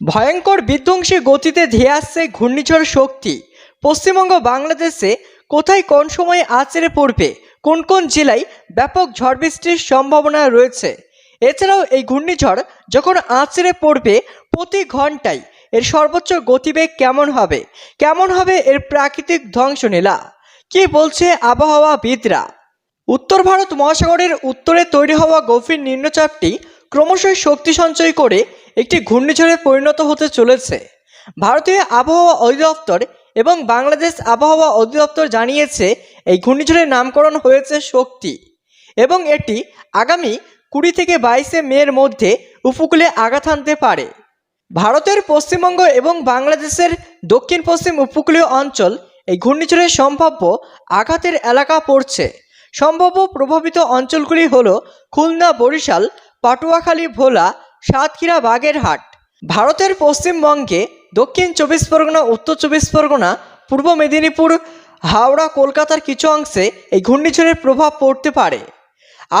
ভয়ঙ্কর বিধ্বংসী গতিতে ধেয়ে আসছে ঘূর্ণিঝড় শক্তি। পশ্চিমবঙ্গ বাংলাদেশে কোথায় কোন সময়ে আছড়ে পড়বে, কোন কোন জেলায় ব্যাপক ঝড় বৃষ্টির সম্ভাবনা রয়েছে? এছাড়াও এই ঘূর্ণিঝড় যখন আছড়ে পড়বে প্রতি ঘন্টায়, এর সর্বোচ্চ গতিবেগ কেমন হবে? কেমন হবে এর প্রাকৃতিক ধ্বংসলীলা? কি বলছে আবহাওয়াবিদরা? উত্তর ভারত মহাসাগরের উত্তরে তৈরি হওয়া গভীর নিম্নচাপটি ক্রমশই শক্তি সঞ্চয় করে একটি ঘূর্ণিঝড়ে পরিণত হতে চলেছে। ভারতীয় আবহাওয়া অধিদপ্তর এবং বাংলাদেশ আবহাওয়া অধিদপ্তর জানিয়েছে, এই ঘূর্ণিঝড়ের নামকরণ হয়েছে শক্তি এবং এটি আগামী কুড়ি থেকে বাইশে মের মধ্যে উপকূলে আঘাত আনতে পারে। ভারতের পশ্চিমবঙ্গ এবং বাংলাদেশের দক্ষিণ পশ্চিম উপকূলীয় অঞ্চল এই ঘূর্ণিঝড়ের সম্ভাব্য আঘাতের এলাকা পড়ছে। সম্ভাব্য প্রভাবিত অঞ্চলগুলি হল খুলনা, বরিশাল, পাটুয়াখালী, ভোলা সাতক্ষীরা বাগেরহাট ভারতের পশ্চিমবঙ্গে দক্ষিণ চব্বিশ পরগনা, উত্তর চব্বিশ পরগনা, পূর্ব মেদিনীপুর, হাওড়া, কলকাতার কিছু অংশে এই ঘূর্ণিঝড়ের প্রভাব পড়তে পারে।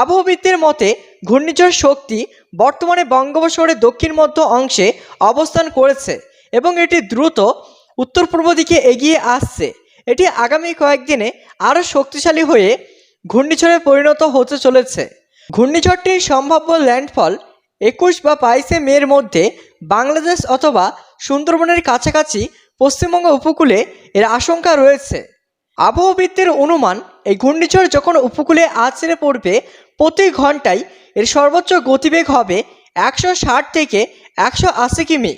আবহবিদদের মতে, ঘূর্ণিঝড় শক্তি বর্তমানে বঙ্গোপসাগরের দক্ষিণ মধ্য অংশে অবস্থান করেছে এবং এটি দ্রুত উত্তর পূর্ব দিকে এগিয়ে আসছে। এটি আগামী কয়েকদিনে আরও শক্তিশালী হয়ে ঘূর্ণিঝড়ে পরিণত হতে চলেছে। ঘূর্ণিঝড়টির সম্ভাব্য ল্যান্ডফল একুশ বা বাইশে মের মধ্যে বাংলাদেশ অথবা সুন্দরবনের কাছাকাছি পশ্চিমবঙ্গ উপকূলে এর আশঙ্কা রয়েছে। আবহবিদদের অনুমান, এই ঘূর্ণিঝড় যখন উপকূলে আছড়ে পড়বে, প্রতি ঘন্টায় এর সর্বোচ্চ গতিবেগ হবে একশো ষাট থেকে একশো আশি কিমি।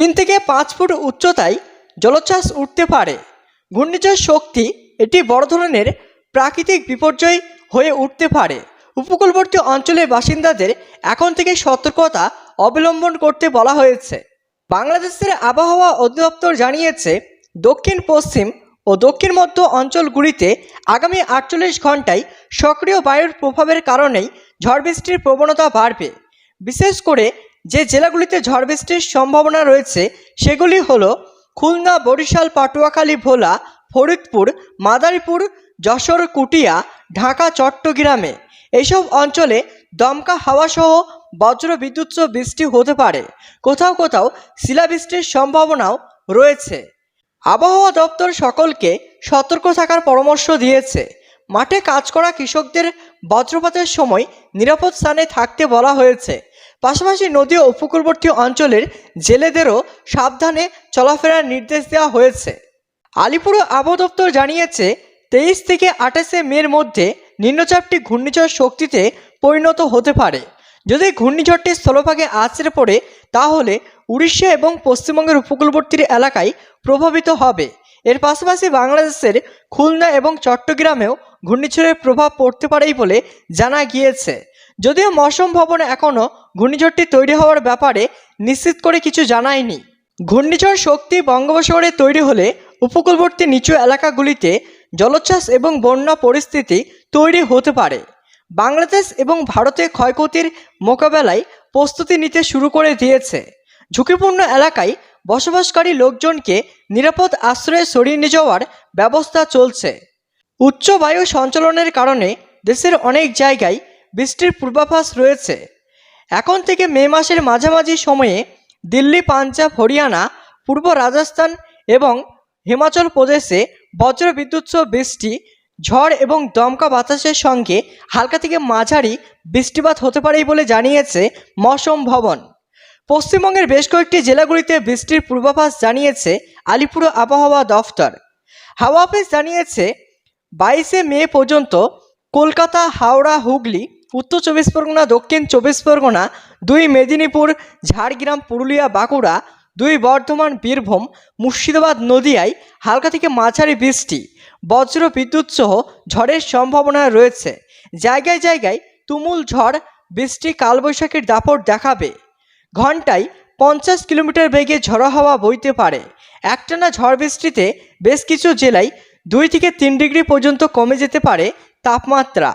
তিন থেকে পাঁচ ফুট উচ্চতায় জলোচ্ছ্বাস উঠতে পারে। ঘূর্ণিঝড় শক্তি এটি বড় ধরনের প্রাকৃতিক বিপর্যয় হয়ে উঠতে পারে। উপকূলবর্তী অঞ্চলের বাসিন্দাদের এখন থেকে সতর্কতা অবলম্বন করতে বলা হয়েছে। বাংলাদেশের আবহাওয়া অধিদপ্তর জানিয়েছে, দক্ষিণ, পশ্চিম ও দক্ষিণ মধ্য অঞ্চলগুলিতে আগামী আটচল্লিশ ঘন্টায় সক্রিয় বায়ুর প্রভাবের কারণেই ঝড় বৃষ্টির প্রবণতা বাড়বে। বিশেষ করে যে জেলাগুলিতে ঝড় বৃষ্টির সম্ভাবনা রয়েছে, সেগুলি হল খুলনা, বরিশাল, পাটুয়াখালী, ভোলা, ফরিদপুর, মাদারীপুর, যশোর, কুটিয়া, ঢাকা, চট্টগ্রামে। এইসব অঞ্চলে দমকা হাওয়াসহ বজ্র বিদ্যুৎ বৃষ্টি হতে পারে। কোথাও কোথাও শিলাবৃষ্টির সম্ভাবনাও রয়েছে। আবহাওয়া দপ্তর সকলকে সতর্ক থাকার পরামর্শ দিয়েছে। মাঠে কাজ করা কৃষকদের বজ্রপাতের সময় নিরাপদ স্থানে থাকতে বলা হয়েছে। পাশাপাশি নদী ও উপকূলবর্তী অঞ্চলের জেলেদেরও সাবধানে চলাফেরার নির্দেশ দেওয়া হয়েছে। আলিপুর আবহাওয়া দপ্তর জানিয়েছে, তেইশ থেকে আঠাশে মের মধ্যে নিম্নচাপটি ঘূর্ণিঝড় শক্তিতে পরিণত হতে পারে। যদি ঘূর্ণিঝড়টি স্থলভাগে আছড়ে পড়ে, তাহলে উড়িষ্যা এবং পশ্চিমবঙ্গের উপকূলবর্তী এলাকায় প্রভাবিত হবে। এর পাশাপাশি বাংলাদেশের খুলনা এবং চট্টগ্রামেও ঘূর্ণিঝড়ের প্রভাব পড়তে পারেই বলে জানা গিয়েছে। যদিও মৌসুম ভবন এখনও ঘূর্ণিঝড়টি তৈরি হওয়ার ব্যাপারে নিশ্চিত করে কিছু জানায়নি। ঘূর্ণিঝড় শক্তি বঙ্গোপসাগরে তৈরি হলে উপকূলবর্তী নিচু এলাকাগুলিতে জলোচ্ছ্বাস এবং বন্যা পরিস্থিতি তৈরি হতে পারে। বাংলাদেশ এবং ভারতে ক্ষয়ক্ষতির মোকাবেলায় প্রস্তুতি নিতে শুরু করে দিয়েছে। ঝুঁকিপূর্ণ এলাকায় বসবাসকারী লোকজনকে নিরাপদ আশ্রয়ে সরিয়ে নিয়ে যাওয়ার ব্যবস্থা চলছে। উচ্চ বায়ু সঞ্চালনের কারণে দেশের অনেক জায়গায় বৃষ্টির পূর্বাভাস রয়েছে। এখন থেকে মে মাসের মাঝামাঝি সময়ে দিল্লি, পাঞ্জাব, হরিয়ানা, পূর্ব রাজস্থান এবং হিমাচল প্রদেশে বজ্র বিদ্যুৎ বৃষ্টি ঝড় এবং দমকা বাতাসের সঙ্গে হালকা থেকে মাঝারি বৃষ্টিপাত হতে পারে বলে জানিয়েছে মৌসম ভবন। পশ্চিমবঙ্গের বেশ কয়েকটি জেলাগুলিতে বৃষ্টির পূর্বাভাস জানিয়েছে আলিপুর আবহাওয়া দফতর। হাওয়া অফিস জানিয়েছে বাইশে মে পর্যন্ত কলকাতা, হাওড়া, হুগলি, উত্তর চব্বিশ পরগনা, দক্ষিণ চব্বিশ পরগনা, দুই মেদিনীপুর, ঝাড়গ্রাম, পুরুলিয়া, বাঁকুড়া, দুই বর্ধমান, বীরভূম, মুর্শিদাবাদ নদিয়ায় হালকা থেকে মাঝারি বৃষ্টি। বজ্র বিদ্যুৎ সহ ঝড়ের সম্ভাবনা রয়েছে। জায়গায় জায়গায় তুমুল ঝড়, বৃষ্টি, কালবৈশাখীর দাপট দেখাবে। ঘন্টায় পঞ্চাশ কিলোমিটার বেগে ঝড়ো হাওয়া বইতে পারে। একটানা ঝড় বৃষ্টিতে বেশ কিছু জেলায় দুই থেকে তিন ডিগ্রি পর্যন্ত কমে যেতে পারে তাপমাত্রা।